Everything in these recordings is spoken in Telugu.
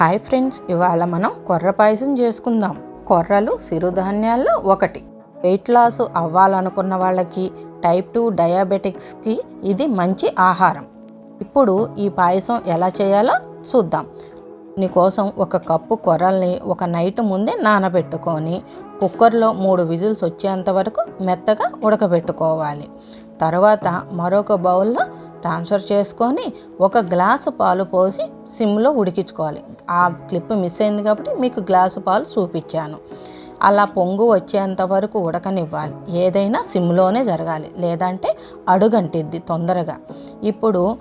హాయ్ ఫ్రెండ్స్ ఇవాళ మనం కొర్ర పాయసం చేసుకుందాం. కొర్రలు సిరుధాన్యాల్లో ఒకటి. వెయిట్ లాస్ అవ్వాలనుకున్న వాళ్ళకి టైప్ టూ డయాబెటిక్స్కి ఇది మంచి ఆహారం. ఇప్పుడు ఈ పాయసం ఎలా చేయాలో చూద్దాం. దీనికోసం ఒక కప్పు కొర్రల్ని ఒక నైట్ ముందే నానబెట్టుకొని కుక్కర్లో మూడు విజిల్స్ వచ్చేంత వరకు మెత్తగా ఉడకబెట్టుకోవాలి. తర్వాత మరొక బౌల్లో ట్రాన్స్ఫర్ చేసుకొని ఒక గ్లాసు పాలు పోసి సిమ్లో ఉడికించుకోవాలి. ఆ క్లిప్ మిస్ అయింది కాబట్టి మీకు గ్లాసు పాలు చూపించాను. అలా పొంగు వచ్చేంత వరకు ఉడకనివ్వాలి. ఏదైనా సిమ్లోనే జరగాలి. లేదంటే అడుగంటిద్ది తొందరగా. ఇప్పుడు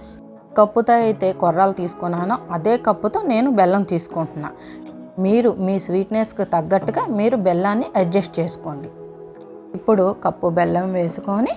కప్పుతో అయితే కొర్రలు తీసుకున్నానో అదే కప్పుతో నేను బెల్లం తీసుకుంటున్నా. మీరు మీ స్వీట్నెస్కి తగ్గట్టుగా మీరు బెల్లాన్ని అడ్జస్ట్ చేసుకోండి. ఇప్పుడు కప్పు బెల్లం వేసుకొని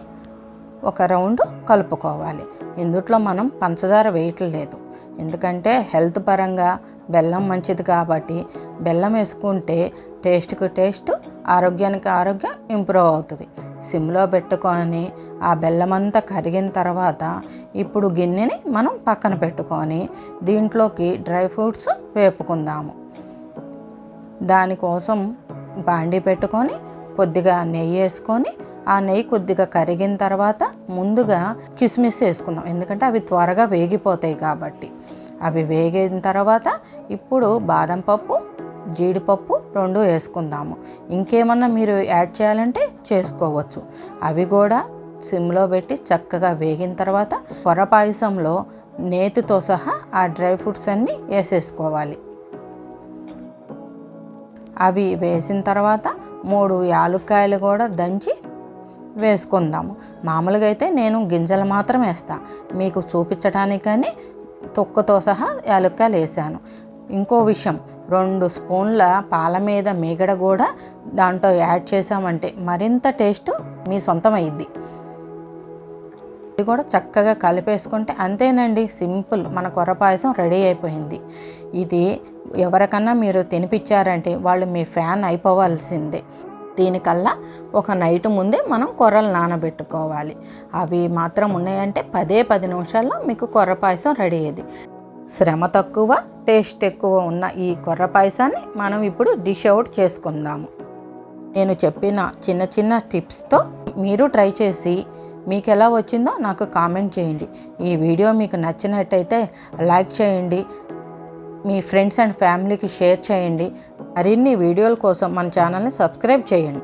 ఒక రౌండ్ కలుపుకోవాలి. ఇందుట్లో మనం పంచదార వేయటం లేదు. ఎందుకంటే హెల్త్ పరంగా బెల్లం మంచిది కాబట్టి బెల్లం వేసుకుంటే టేస్ట్కి టేస్ట్ ఆరోగ్యానికి ఆరోగ్యం ఇంప్రూవ్ అవుతుంది. సిమ్లో పెట్టుకొని ఆ బెల్లం అంతా కరిగిన తర్వాత ఇప్పుడు గిన్నెని మనం పక్కన పెట్టుకొని దీంట్లోకి డ్రై ఫ్రూట్స్ వేపుకుందాము. దానికోసం బాండి పెట్టుకొని కొద్దిగా నెయ్యి వేసుకొని ఆ నెయ్యి కొద్దిగా కరిగిన తర్వాత ముందుగా కిస్మిస్ వేసుకుందాం. ఎందుకంటే అవి త్వరగా వేగిపోతాయి కాబట్టి. అవి వేగిన తర్వాత ఇప్పుడు బాదం పప్పు జీడిపప్పు రెండు వేసుకుందాము. ఇంకేమన్నా మీరు యాడ్ చేయాలంటే చేసుకోవచ్చు. అవి కూడా సిమ్లో పెట్టి చక్కగా వేగిన తర్వాత పొర పాయసంలో నేతితో సహా ఆ డ్రై ఫ్రూట్స్ అన్నీ వేసేసుకోవాలి. అవి వేసిన తర్వాత మూడు యాలుక్కాయలు కూడా దంచి వేసుకుందాము. మామూలుగా అయితే నేను గింజలు మాత్రం వేస్తాను మీకు చూపించడానికని కానీ తొక్కతో సహా యాలుక్కాయలు వేసాను. ఇంకో విషయం రెండు స్పూన్ల పాల మీద మీగడ కూడా దాంట్లో యాడ్ చేసామంటే మరింత టేస్ట్ మీ సొంతం అయ్యిద్ది ఇది కూడా చక్కగా కలిపేసుకుంటే అంతేనండి సింపుల్. మన కొర్ర పాయసం రెడీ అయిపోయింది. ఇది ఎవరికన్నా మీరు తినిపించారంటే వాళ్ళు మీ ఫ్యాన్ అయిపోవాల్సిందే. దీనికల్లా ఒక నైట్ ముందే మనం కొర్రలు నానబెట్టుకోవాలి. అవి మాత్రం ఉన్నాయంటే పదే పది నిమిషాల్లో మీకు కొర్ర పాయసం రెడీ అయ్యేది. శ్రమ తక్కువ టేస్ట్ ఎక్కువ ఉన్న ఈ కొర్ర పాయసాన్ని మనం ఇప్పుడు డిష్ అవుట్ చేసుకుందాము. నేను చెప్పిన చిన్న చిన్న టిప్స్తో మీరు ట్రై చేసి మీకు ఎలా వచ్చిందో నాకు కామెంట్ చేయండి. ఈ వీడియో మీకు నచ్చినట్టయితే లైక్ చేయండి. మీ ఫ్రెండ్స్ అండ్ ఫ్యామిలీకి షేర్ చేయండి. మరిన్ని వీడియోల కోసం మన ఛానల్ని సబ్స్క్రైబ్ చేయండి.